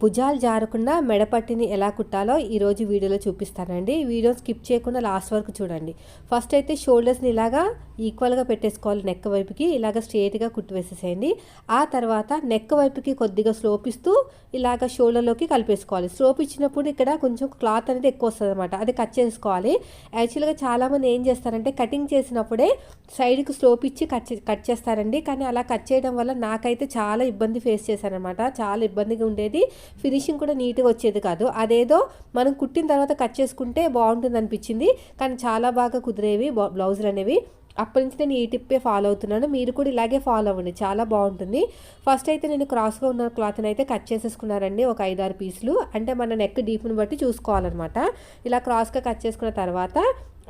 భుజాలు జారకుండా మెడపట్టిని ఎలా కుట్టాలో ఈరోజు వీడియోలో చూపిస్తానండి. వీడియో స్కిప్ చేయకుండా లాస్ట్ వరకు చూడండి. ఫస్ట్ అయితే షోల్డర్స్ని ఇలాగా ఈక్వల్గా పెట్టేసుకోవాలి నెక్ వైపుకి. ఇలాగ స్ట్రేట్గా కుట్టివేసేసేయండి. ఆ తర్వాత నెక్ వైపుకి కొద్దిగా స్లోప్ ఇస్తూ ఇలాగ షోల్డర్లోకి కలిపేసుకోవాలి. స్లోప్ ఇచ్చినప్పుడు ఇక్కడ కొంచెం క్లాత్ అనేది ఎక్కువ వస్తుంది అనమాట అది కట్ చేసుకోవాలి. యాక్చువల్గా చాలామంది ఏం చేస్తారంటే కటింగ్ చేసినప్పుడే సైడ్కి స్లోప్ ఇచ్చి కట్ కట్ చేస్తారండి. కానీ అలా కట్ చేయడం వల్ల నాకైతే చాలా ఇబ్బంది ఫేస్ చేశానమాట చాలా ఇబ్బందిగా ఉండేది. ఫినిషింగ్ కూడా నీట్గా వచ్చేది కాదు. అదేదో మనం కుట్టిన తర్వాత కట్ చేసుకుంటే బాగుంటుంది అనిపించింది. కానీ చాలా బాగా కుదిరేవి బ్లౌజులు అనేవి. అప్పటి నుంచి నేను ఈ టిప్పే ఫాలో అవుతున్నాను. మీరు కూడా ఇలాగే ఫాలో అవ్వండి. చాలా బాగుంటుంది. ఫస్ట్ అయితే నేను క్రాస్గా ఉన్న క్లాత్ని అయితే కట్ చేసేసుకున్నారండి ఒక ఐదారు పీసులు. అంటే మన నెక్ డీప్ని బట్టి చూసుకోవాలన్నమాట. ఇలా క్రాస్గా కట్ చేసుకున్న తర్వాత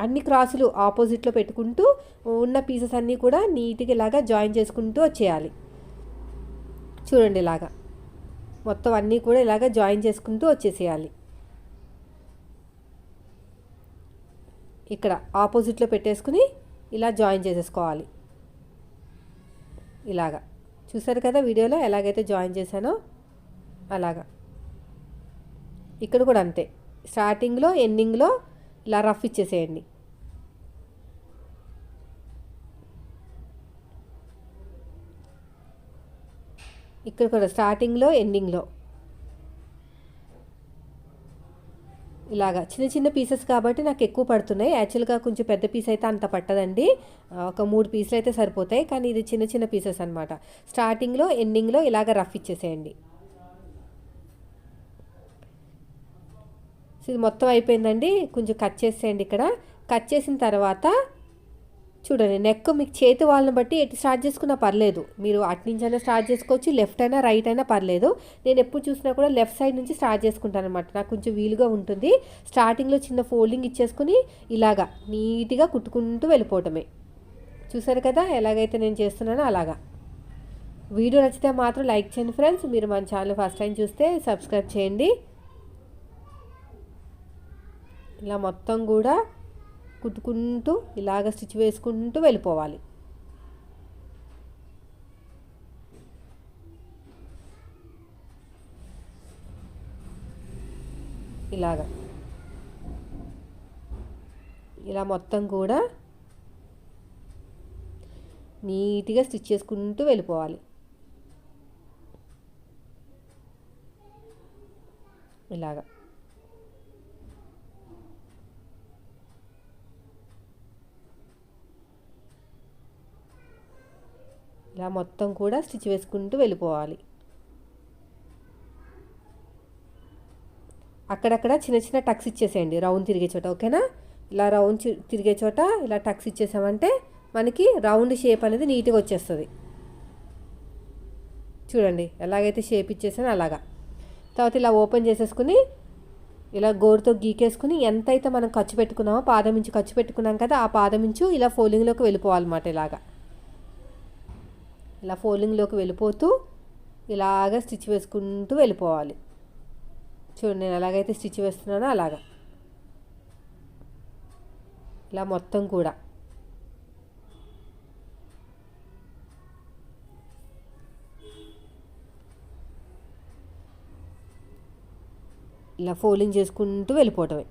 అన్ని క్రాసులు ఆపోజిట్లో పెట్టుకుంటూ ఉన్న పీసెస్ అన్నీ కూడా నీట్గా ఇలాగా జాయిన్ చేసుకుంటూ వచ్చేయాలి. చూడండి ఇలాగా. మొత్తం అన్నీ కూడా ఇలాగ జాయిన్ చేసుకుంటూ వచ్చేసేయాలి. ఇక్కడ ఆపోజిట్లో పెట్టేసుకుని ఇలా జాయిన్ చేసేసుకోవాలి. ఇలాగా. చూసారు కదా వీడియోలో ఎలాగైతే జాయిన్ చేశానో? అలాగా. ఇక్కడ కూడా అంతే. స్టార్టింగ్లో ఎండింగ్లో ఇలా రఫ్ ఇచ్చేసేయండి. ఇక్కడ కూడా స్టార్టింగ్లో ఎండింగ్లో ఇలాగా చిన్న చిన్న పీసెస్ కాబట్టి నాకు ఎక్కువ పడుతున్నాయి. యాక్చువల్గా కొంచెం పెద్ద పీస్ అయితే అంత పట్టదండి. ఒక మూడు పీసులు అయితే సరిపోతాయి. కానీ ఇది చిన్న చిన్న పీసెస్ అనమాట స్టార్టింగ్లో ఎండింగ్లో ఇలాగ రఫ్ ఇచ్చేసేయండి. ఇది మొత్తం అయిపోయిందండి. కొంచెం కట్ చేసేయండి ఇక్కడ. కట్ చేసిన తర్వాత చూడండి నెక్ మీకు చేతి వాళ్ళని బట్టి ఎటు స్టార్ట్ చేసుకున్నా పర్లేదు. మీరు అటు నుంచి అయినా స్టార్ట్ చేసుకోవచ్చు లెఫ్ట్ అయినా రైట్ అయినా పర్లేదు. నేను ఎప్పుడు చూసినా కూడా లెఫ్ట్ సైడ్ నుంచి స్టార్ట్ చేసుకుంటాను అనమాట నాకు కొంచెం వీలుగా ఉంటుంది. స్టార్టింగ్లో చిన్న ఫోల్డింగ్ ఇచ్చేసుకుని ఇలాగా నీట్గా కుట్టుకుంటూ వెళ్ళిపోవటమే. చూసారు కదా ఎలాగైతే నేను చేస్తున్నానో అలాగా. వీడియో నచ్చితే మాత్రం లైక్ చేయండి ఫ్రెండ్స్ మీరు మన ఛానల్ ఫస్ట్ టైం చూస్తే సబ్స్క్రైబ్ చేయండి. ఇలా మొత్తం కూడా కుట్టుకుంటూ ఇలాగ స్టిచ్ వేసుకుంటూ వెళ్ళిపోవాలి. ఇలాగ. ఇలా మొత్తం కూడా నీట్గా స్టిచ్ చేసుకుంటూ వెళ్ళిపోవాలి. ఇలాగా. ఇలా మొత్తం కూడా స్టిచ్ వేసుకుంటూ వెళ్ళిపోవాలి. అక్కడక్కడ చిన్న చిన్న టక్స్ ఇచ్చేసేయండి రౌండ్ తిరిగే చోట ఓకేనా? ఇలా రౌండ్ తిరిగే చోట ఇలా టక్స్ ఇచ్చేసామంటే మనకి రౌండ్ షేప్ అనేది నీట్గా వచ్చేస్తుంది. చూడండి ఎలాగైతే షేప్ ఇచ్చేసానో అలాగా. తర్వాత ఇలా ఓపెన్ చేసేసుకుని ఇలా గోరుతో గీకేసుకుని ఎంతైతే మనం ఖర్చు పెట్టుకున్నామో పాదం ఇంచు ఖర్చు పెట్టుకున్నాం కదా ఆ పాదం ఇంచు ఇలా ఫోల్డింగ్లోకి వెళ్ళిపోవాలన్నమాట ఇలాగా. ఇలా ఫోల్డింగ్లోకి వెళ్ళిపోతూ ఇలాగ స్టిచ్ వేసుకుంటూ వెళ్ళిపోవాలి. చూడండి నేను ఎలాగైతే స్టిచ్ వేస్తున్నానో అలాగా. ఇలా మొత్తం కూడా. ఇలా ఫోల్డింగ్ చేసుకుంటూ వెళ్ళిపోవటమే.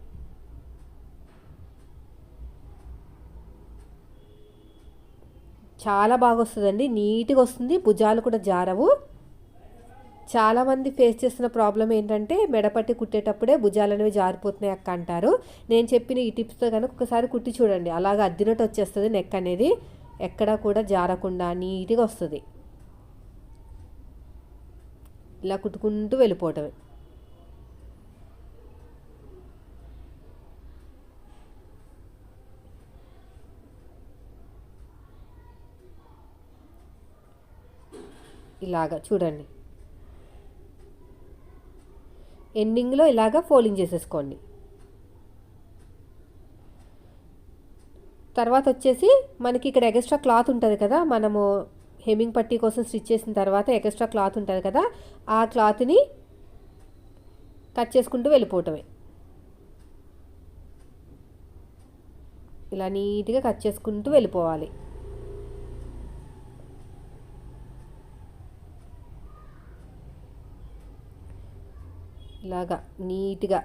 చాలా బాగా వస్తుందండి నీట్గా వస్తుంది భుజాలు కూడా జారవు. చాలామంది ఫేస్ చేస్తున్న ప్రాబ్లం ఏంటంటే మెడపట్టి కుట్టేటప్పుడే భుజాలు అనేవి జారిపోతున్నాయి అక్క అంటారు. నేను చెప్పిన ఈ టిప్స్తో కనుక ఒకసారి కుట్టి చూడండి అలాగ అద్దినట్టు వచ్చేస్తుంది నెక్ అనేది ఎక్కడా కూడా జారకుండా నీట్గా వస్తుంది ఇలా కుట్టుకుంటూ వెళ్ళిపోవటమే. ఇలాగా చూడండి. ఎండింగ్లో ఇలాగా ఫోల్డింగ్ చేసేసుకోండి. తర్వాత వచ్చేసి మనకి ఇక్కడ ఎక్స్ట్రా క్లాత్ ఉంటుంది కదా మనము హెమ్మింగ్ పట్టీ కోసం స్టిచ్ చేసిన తర్వాత ఎక్స్ట్రా క్లాత్ ఉంటుంది కదా ఆ క్లాత్ని కట్ చేసుకుంటూ వెళ్ళిపోవటమే. ఇలా నీట్గా కట్ చేసుకుంటూ వెళ్ళిపోవాలి. ఇలాగా నీట్గా.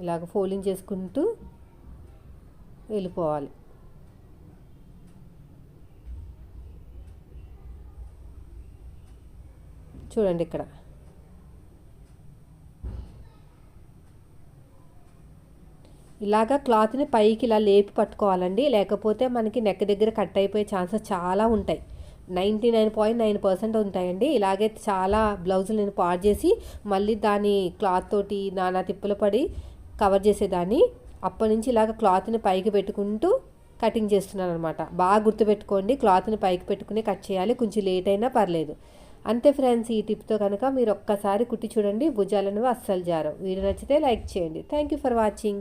ఇలాగ ఫోల్డింగ్ చేసుకుంటూ వెళ్ళిపోవాలి. చూడండి ఇక్కడ. ఇలాగా క్లాత్ని పైకి ఇలా లేపి పట్టుకోవాలండి. లేకపోతే మనకి నెక్ దగ్గర కట్ అయిపోయే ఛాన్సెస్ చాలా ఉంటాయి. Ninety nine point nine percent ఉంటాయండి. ఇలాగే చాలా బ్లౌజులు నేను పాడు చేసి మళ్ళీ దాని క్లాత్ తోటి నానా తిప్పులు పడి కవర్ చేసేదాన్ని. అప్పటి నుంచి ఇలాగ క్లాత్ని పైకి పెట్టుకుంటూ కటింగ్ చేస్తున్నాను అనమాట బాగా గుర్తుపెట్టుకోండి క్లాత్ని పైకి పెట్టుకుని కట్ చేయాలి. కొంచెం లేట్ అయినా పర్లేదు. అంతే ఫ్రెండ్స్ ఈ టిప్తో కనుక మీరు ఒక్కసారి కుట్టి చూడండి. భుజాలను అస్సలు జారం వీడియో నచ్చితే లైక్ చేయండి. Thank you for watching.